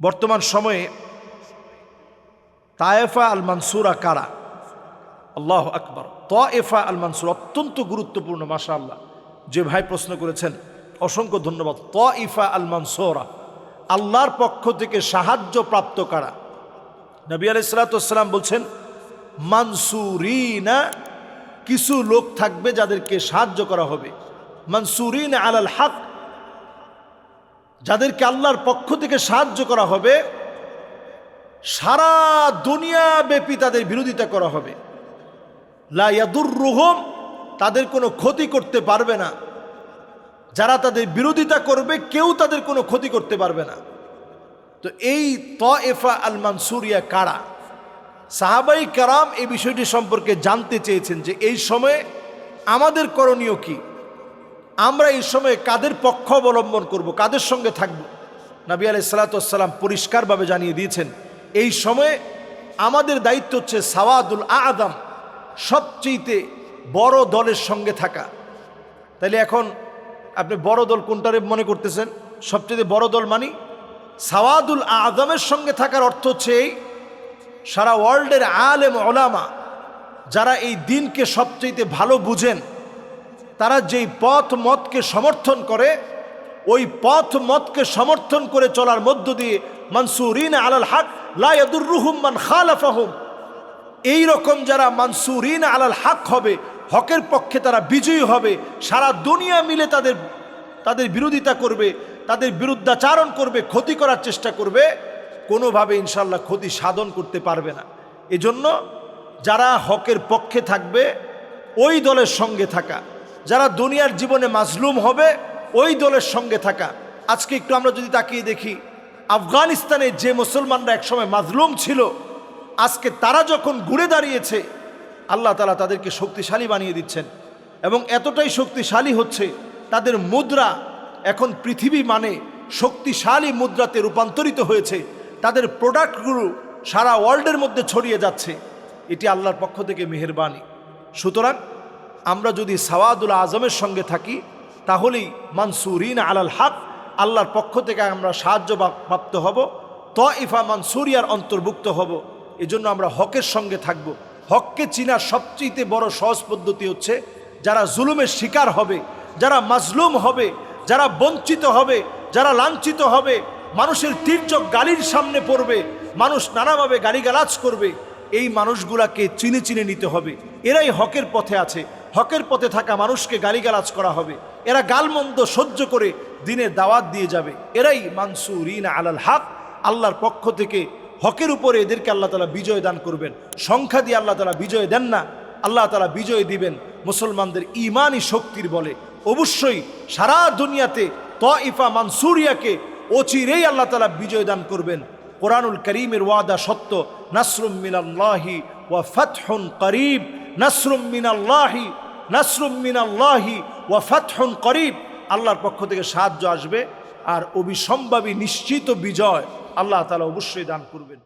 বর্তমান সময়ে তায়েফা আল মানসুরা কারা? আল্লাহ আকবর। তএফা আল মানসুর অত্যন্ত গুরুত্বপূর্ণ মাসা আল্লাহ যে ভাই প্রশ্ন করেছেন, অসংখ্য ধন্যবাদ। তইফা আল মানসোরা, আল্লাহর পক্ষ থেকে সাহায্য প্রাপ্ত কারা? নবী আলাইসালাতাম বলছেন, মানসুরিনা, কিছু লোক থাকবে যাদেরকে সাহায্য করা হবে। মানসুরিন আলাল হক যাদেরকে আল্লাহর পক্ষ থেকে সাহায্য করা হবে, সারা দুনিয়া ব্যাপী তাদের বিরোধিতা করা হবে। লাইয়াদুর রুহম তাদের কোনো ক্ষতি করতে পারবে না। যারা তাদের বিরোধিতা করবে, কেউ তাদের কোনো ক্ষতি করতে পারবে না। তো এই ত এফা আল মানসুরিয়া কারা? সাহাবাই কারাম এই বিষয়টি সম্পর্কে জানতে চেয়েছেন যে এই সময়ে আমাদের করণীয় কি? আমরা এই সময়ে কাদের পক্ষ অবলম্বন করব? কাদের সঙ্গে থাকব? নবী আলাই সালাতাম পরিষ্কারভাবে জানিয়ে দিয়েছেন, এই সময়ে আমাদের দায়িত্ব হচ্ছে সাওয়াদুল আদম সবচেয়েতে বড় দলের সঙ্গে থাকা। তাইলে এখন আপনি বড় দল কোনটারে মনে করতেছেন? সবচেয়ে বড় দল মানি সাওয়াদুল আদমের সঙ্গে থাকার অর্থ হচ্ছে এই, সারা ওয়ার্ল্ডের আলেম ওলামা যারা এই দিনকে সবচেয়ে ভালো বুঝেন তারা যেই পথ মতকে সমর্থন করে, ওই পথ মতকে সমর্থন করে চলার মধ্য দিয়ে মানসুরিন আলাল হক লায়াদুর রুহুম মান খালাফাহুম। এই রকম যারা মানসুরিন আলাল হক হবে, হকের পক্ষে তারা বিজয়ী হবে, সারা দুনিয়া মিলে তাদের তাদের বিরোধিতা করবে, তাদের বিরুদ্ধাচারণ করবে, ক্ষতি করার চেষ্টা করবে, কোনোভাবে ইনশাল্লাহ ক্ষতি সাধন করতে পারবে না। এজন্য যারা হকের পক্ষে থাকবে, ওই দলের সঙ্গে থাকা। যারা দুনিয়ার জীবনে মাজলুম হবে, ওই দলের সঙ্গে থাকা। আজকে একটু আমরা যদি তাকিয়ে দেখি, আফগানিস্তানে যে মুসলমানরা একসময় মাজলুম ছিল, আজকে তারা যখন ঘুরে দাঁড়িয়েছে, আল্লাহ তালা তাদেরকে শক্তিশালী বানিয়ে দিচ্ছেন। এবং এতটাই শক্তিশালী হচ্ছে, তাদের মুদ্রা এখন পৃথিবী মানে শক্তিশালী মুদ্রাতে রূপান্তরিত হয়েছে। তাদের প্রোডাক্টগুলো সারা ওয়ার্ল্ডের মধ্যে ছড়িয়ে যাচ্ছে। এটি আল্লাহর পক্ষ থেকে মেহরবানি। সুতরাং আমরা যদি সাওয়াদুল আজমের সঙ্গে থাকি, তাহলেই মানসুরিন আলাল হক, আল্লাহর পক্ষ থেকে আমরা সাহায্য প্রাপ্ত হব ত ইফা মানসুরিয়ার অন্তর্ভুক্ত হব। এজন্য আমরা হকের সঙ্গে থাকব। হককে চিনার সবচেয়ে বড় সহজ পদ্ধতি হচ্ছে, যারা জুলুমের শিকার হবে, যারা মাজলুম হবে, যারা বঞ্চিত হবে, যারা লাঞ্ছিত হবে, মানুষের তীর্যক গালির সামনে পড়বে, মানুষ নানাভাবে গালিগালাজ করবে, এই মানুষগুলাকে চিনে চিনে নিতে হবে। এরাই হকের পথে আছে। হকের পথে থাকা মানুষকে গালিগালাজ করা হবে। এরা গালমন্দ সহ্য করে দিনে দাওয়াত দিয়ে যাবে। এরাই মানসুরিন আলাল হক। আল্লাহর পক্ষ থেকে হকের উপরে এদেরকে আল্লাহ তালা বিজয় দান করবেন। সংখ্যা দিয়ে আল্লাহ তালা বিজয় দেন না। আল্লাহ তালা বিজয় দিবেন। মুসলমানদের ইমানই শক্তির বলে। অবশ্যই সারা দুনিয়াতে ত ইফা মানসুরিয়াকে অচিরেই আল্লাহ তালা বিজয় দান করবেন। কোরআনুল করিমের ওয়াদা সত্য, নাসরুম মিনাল্লাহি ওয়া ফাতহুন করিব। নাসরুম মিনাল্লাহি নাসরুম মিনাল্লাহি ওয়া ফাতহুন করিব। আল্লাহর পক্ষ থেকে সাহায্য আসবে আর অবিসম্ভাবী নিশ্চিত বিজয় আল্লাহ তালা অবশ্যই দান করবেন।